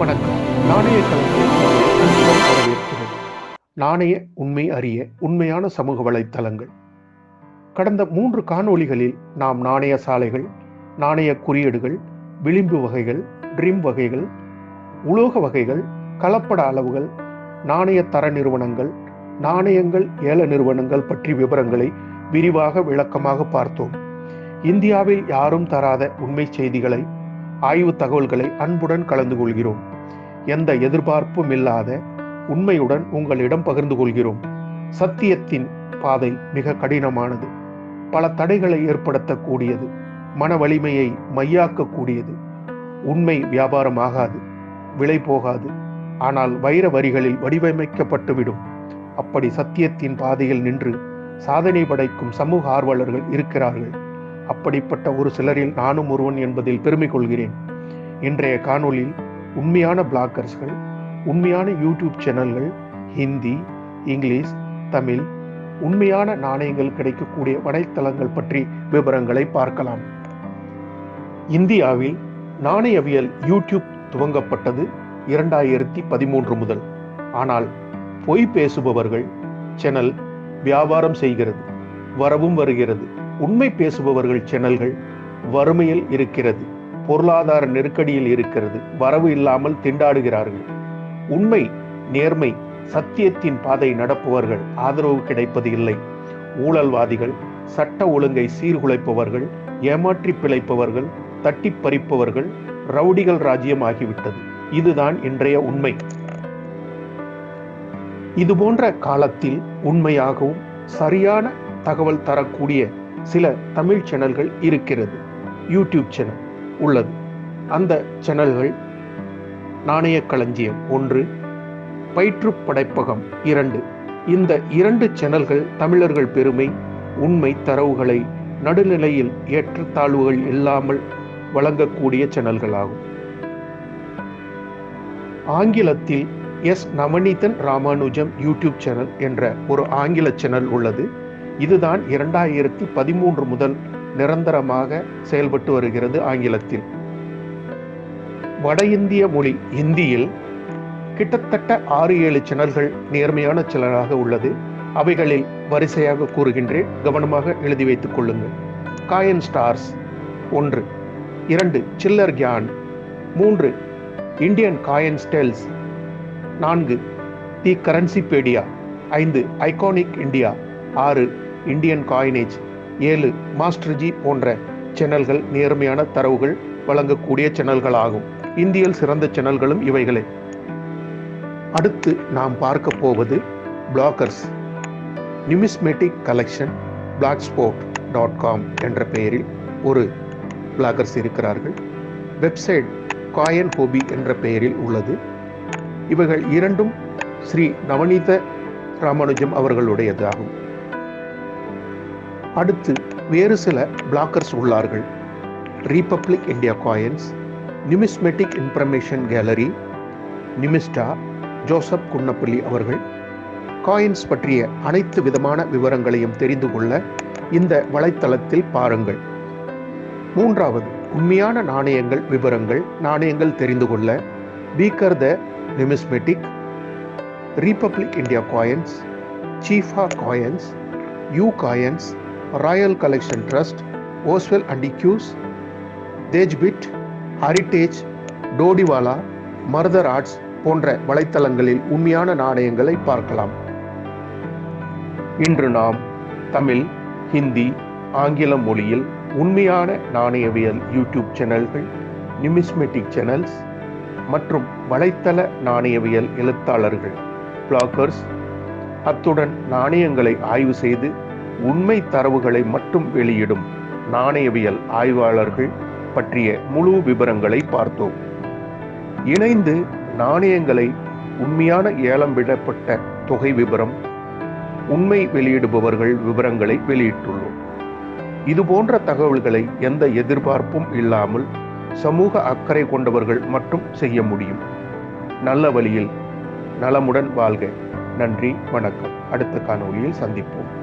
வணக்கம். நாணய களத்தில் அன்புடன் வரவேற்கிறேன். நாணய உண்மை அறிய உண்மையான சமூக வலைத்தளங்கள். கடந்த மூன்று காணொளிகளில் நாம் நாணய சாலைகள் நாணய குறியீடுகள் விளிம்பு வகைகள் ட்ரீம் வகைகள் உலோக வகைகள் கலப்பட அளவுகள் நாணய தர நிறுவனங்கள் நாணயங்கள் ஏல நிறுவனங்கள் பற்றி விவரங்களை விரிவாக விளக்கமாக பார்த்தோம். இந்தியாவில் யாரும் தராத உண்மை செய்திகளை ஆய்வு தகவல்களை அன்புடன் கலந்து கொள்கிறோம். எந்த எதிர்பார்ப்பும் இல்லாத உண்மையுடன் உங்களிடம் பகிர்ந்து கொள்கிறோம். சத்தியத்தின் பாதை மிக கடினமானது. பல தடைகளை ஏற்படுத்தக்கூடியது. மன வலிமையை மையாக்கக்கூடியது. உண்மை வியாபாரம் ஆகாது. விலை போகாது. ஆனால் வைர வரிகளில் வடிவமைக்கப்பட்டுவிடும் அப்படி சத்தியத்தின் பாதையில் நின்று சாதனை படைக்கும் சமூக ஆர்வலர்கள் இருக்கிறார்கள். அப்படிப்பட்ட ஒரு சிலரில் நானும் ஒருவன் என்பதில் பெருமை கொள்கிறேன். இன்றைய காணொலியில் உண்மையான பிளாக்கர்ஸ்கள் உண்மையான யூடியூப் சேனல்கள் ஹிந்தி இங்கிலீஷ் தமிழ் உண்மையான நாணயங்கள் கிடைக்கக்கூடிய வலைத்தளங்கள் பற்றி விவரங்களை பார்க்கலாம். இந்தியாவில் நாணயவியல் யூடியூப் துவங்கப்பட்டது இரண்டாயிரத்தி பதிமூன்று முதல். ஆனால் பொய் பேசுபவர்கள் சேனல் வியாபாரம் செய்கிறது. வரவும் வருகிறது. உண்மை பேசுபவர்கள் சேனல்கள் வறுமையில் இருக்கிறது. பொருளாதார நெருக்கடியில் இருக்கிறது. வரவு இல்லாமல் திண்டாடுகிறார்கள். உண்மை நேர்மை சத்தியத்தின் பாதை நடப்பவர்கள் ஆதரவு கிடைப்பது இல்லை. ஊழல்வாதிகள் சட்ட ஒழுங்கை சீர்குலைப்பவர்கள் ஏமாற்றி பிழைப்பவர்கள் தட்டி பறிப்பவர்கள் ரவுடிகள் ராஜ்யம் ஆகிவிட்டது. இதுதான் இன்றைய உண்மை. இது போன்ற காலத்தில் உண்மையாகவும் சரியான தகவல் தரக்கூடிய சில தமிழ் சேனல்கள் இருக்கிறது. யூடியூப் சேனல் உள்ளது. அந்த சேனல்கள் நாணய களஞ்சியம் ஒன்று பயிற்று படைப்பகம் இரண்டு. இந்த இரண்டு சேனல்கள் தமிழர்கள் பெருமை உண்மை தரவுகளை நடுநிலையில் ஏற்றத்தாழ்வுகள் இல்லாமல் வழங்கக்கூடிய சேனல்களாகும். ஆங்கிலத்தில் S. Navaneethan Ramanujam YouTube channel என்ற ஒரு ஆங்கில சேனல் உள்ளது. இதுதான் இரண்டாயிரத்தி பதிமூன்று முதல் நிரந்தரமாக செயல்பட்டு வருகிறது ஆங்கிலத்தில். வட இந்திய மொழி இந்தியில் கிட்டத்தட்ட ஆறு ஏழு சேனல்கள் நேர்மையான சேனலாக உள்ளது. அவைகளில் வரிசையாக கூறுகின்றேன். கவனமாக எழுதி வைத்துக் கொள்ளுங்கள். காயன் ஸ்டார்ஸ் ஒன்று. இரண்டு சில்லர் கியான் மூன்று இந்தியன் காயன் ஸ்டெல்ஸ் நான்கு தி கரன்சி பேடியா ஐந்து ஐகானிக் இந்தியா ஆறு இந்தியன் காயினேஜ் ஏழு மாஸ்டர்ஜி போன்ற சேனல்கள் நேர்மையான தரவுகள் வழங்கக்கூடிய சேனல்கள் ஆகும் இந்தியில் சிறந்த சேனல்களும் இவைகளே. அடுத்து நாம் பார்க்க போவது bloggers numismatic collection blogspot dot com என்ற பெயரில் ஒரு பிளாகர்ஸ் இருக்கிறார்கள். வெப்சைட் காயன் ஹோபி என்ற பெயரில் உள்ளது. இவைகள் இரண்டும் ஸ்ரீ நவநீத ராமானுஜம் அவர்களுடையதாகும். அடுத்து வேறு சில பிளாக்கர்ஸ் உள்ளார்கள். Republic India coins numismatic information gallery Numista Joseph Kunnappally அவர்கள். காயின்ஸ் பற்றிய அனைத்து விதமான விவரங்களையும் தெரிந்து கொள்ள இந்த வலைத்தளத்தில் பாருங்கள். மூன்றாவது உண்மையான நாணயங்கள் விவரங்கள் நாணயங்கள் தெரிந்து கொள்ள beaker the numismatic republic India coins சீஃபா coins யூ காயின்ஸ் ராயல் கலெக்ஷன் ட்ரஸ்ட் ஓஸ்வெல் அண்ட் இக்யூஸ் தேஜ்பிட் ஹரிட்டேஜ் டோடிவாலா மர்தர் ஆர்ட்ஸ் போன்ற வலைத்தளங்களில் உண்மையான நாணயங்களை பார்க்கலாம். இன்று நாம் தமிழ் ஹிந்தி ஆங்கில மொழியில் உண்மையான நாணயவியல் யூடியூப் சேனல்கள் நியூமிஸ்மெட்டிக் சேனல்ஸ் மற்றும் வலைத்தள நாணயவியல் எழுத்தாளர்கள் பிளாக்கர்ஸ் அத்துடன் நாணயங்களை ஆய்வு செய்து உண்மை தரவுகளை மட்டும் வெளியிடும் நாணயவியல் ஆய்வாளர்கள் பற்றிய முழு விவரங்களை பார்த்தோம். இணைந்து நாணயங்களை உண்மையான ஏலம் விடப்பட்ட தொகை விவரம் உண்மை வெளியிடுபவர்கள் விவரங்களை வெளியிட்டுள்ளோம். இது போன்ற தகவல்களை எந்த எதிர்பார்ப்பும் இல்லாமல் சமூக அக்கறை கொண்டவர்கள் மட்டும் செய்ய முடியும். நல்ல வழியில் நலமுடன் வாழ்க. நன்றி வணக்கம். அடுத்த காணொலியில் சந்திப்போம்.